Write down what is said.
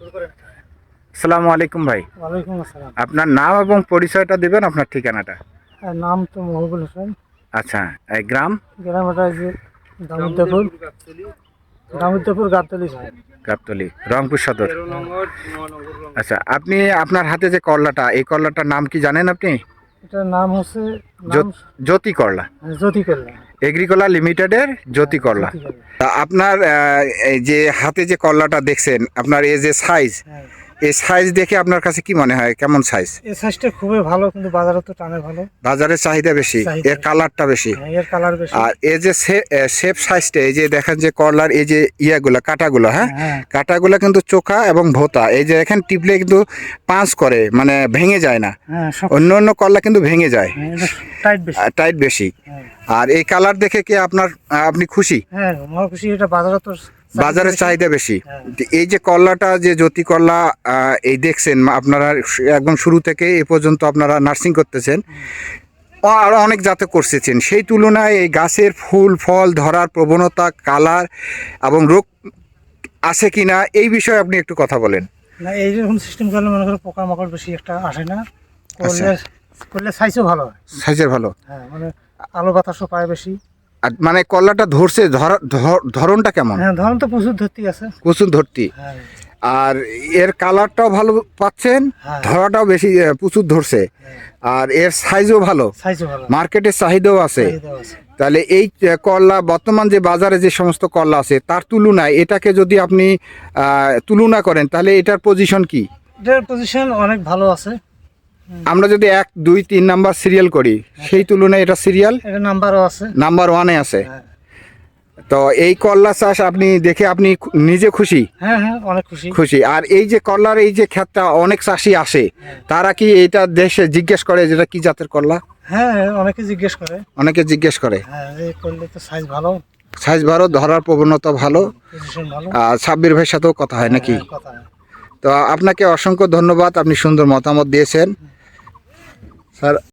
আসসালামু আলাইকুম ভাই। ওয়ালাইকুম আসসালাম। আপনার নাম এবং পরিচয়টা দিবেন আপনার ঠিকানাটা? নাম তো মহবুল হোসেন। আচ্ছা এই গ্রাম? গ্রাম ওটা দামোদ্দপুর গাবতলি গাবতলি রংপুর সদর। আচ্ছা আপনি আপনার হাতে যে করলাটা এই করলাটার নাম কি জানেন আপনি? এটার নাম হচ্ছে জ্যোত- করলা হ্যাঁ, জ্যোতি করলা এগ্রিকোলা লিমিটেডের জ্যোতি করলা তা আপনার এই যে হাতে যে করলাটা দেখছেন আপনার এই যে সাইজ হ্যাঁ। এই সাইজ দেখে আপনার কাছে কি মনে হয়? কেমন সাইজ এই সাইজটা খুবই ভালো কিন্তু বাজারে তো টানে ভালো। বাজারের চাহিদা বেশি এর কালারটা বেশি। হ্যাঁ, এর কালার বেশি। আর এই যে শেপ সাইজটা এই যে দেখেন যে করলার এই যে ইয়াগুলো কাটাগুলো হ্যাঁ? হ্যাঁ কাটাগুলো কিন্তু চোখা এবং ভোতা। এই যে এখানে টিপলে কিন্তু পাঁচ করে মানে ভেঙে যায় না। হ্যাঁ অন্য অন্য করলা কিন্তু ভেঙে যায়। হ্যাঁ, টাইট বেশি। টাইট বেশি। হ্যাঁ। আর এই কালার দেখে কি আপনার আপনি খুশি? হ্যাঁ আমার খুশি এটা বাজারে তো বাজারের চাহিদা বেশি। হ্যাঁ। এই যে করলাটা যে জ্যোতি করলা এই দেখছেন আপনারা একদম শুরু থেকে এ পর্যন্ত আপনারা নার্সিং করতেছেন। আরও অনেক জাতে করতেছেন সেই তুলনায় এই গাছের ফুল ফল ধরার প্রবণতা কালার এবং রোগ আছে কিনা এই বিষয়ে আপনি একটু কথা বলেন। না এই রকম সিস্টেম করলে মনে করো পোকামাকড় বেশি একটা আসে না। করলে করলে সাইজও ভালো হয়। সাইজের ভালো। হ্যাঁ মানে আলো বাতাসও পায় বেশি। আর মানে কলাটা ধরছে ধরা- ধর- ধরনটা কেমন? হ্যাঁ ধরুন তো প্রচুর ধরতি আছে। প্রচুর ধরতি। হ্যাঁ। আর এর কালারটাও ভালো পাচ্ছেন হ্যাঁ। ধরাটাও বেশি প্রচুর ধরছে। আর এর সাইজও ভালো। মার্কেটের চাহিদাও আছে। তাহলে এই করলা বর্তমান যে বাজারে যে সমস্ত করলা আছে তার তুলনায় এটাকে যদি আপনি তুলনা করেন তাহলে এটার পজিশন কি? এটার পজিশন অনেক ভালো আছে। আমরা যদি এক দুই তিন নাম্বার সিরিয়াল করি সেই তুলনায় এটা সিরিয়াল আছে। নাম্বার ওয়ানে আছে। হ্যাঁ তো এই করলা চাষ আপনি দেখে আপনি নিজে খুশি? হ্যাঁ হ্যাঁ অনেক খুশি। খুশি। আর এই যে করলার এই যে ক্ষেতটা অনেক চাষি আসে তারা কি এটা দেশে জিজ্ঞেস করে যেটা কি জাতের করলা হ্যাঁ অনেকে জিজ্ঞেস করে। অনেকে জিজ্ঞেস করে। হ্যাঁ এই করলে তো সাইজ ভালো। সাইজ ভালো ধরার প্রবণতা ভালো। আর সাব্বির ভাইয়ের সাথেও কথা হয় নাকি? হ্যাঁ, তো আপনাকে অসংখ্য ধন্যবাদ আপনি সুন্দর মতামত দিয়েছেন। স্যার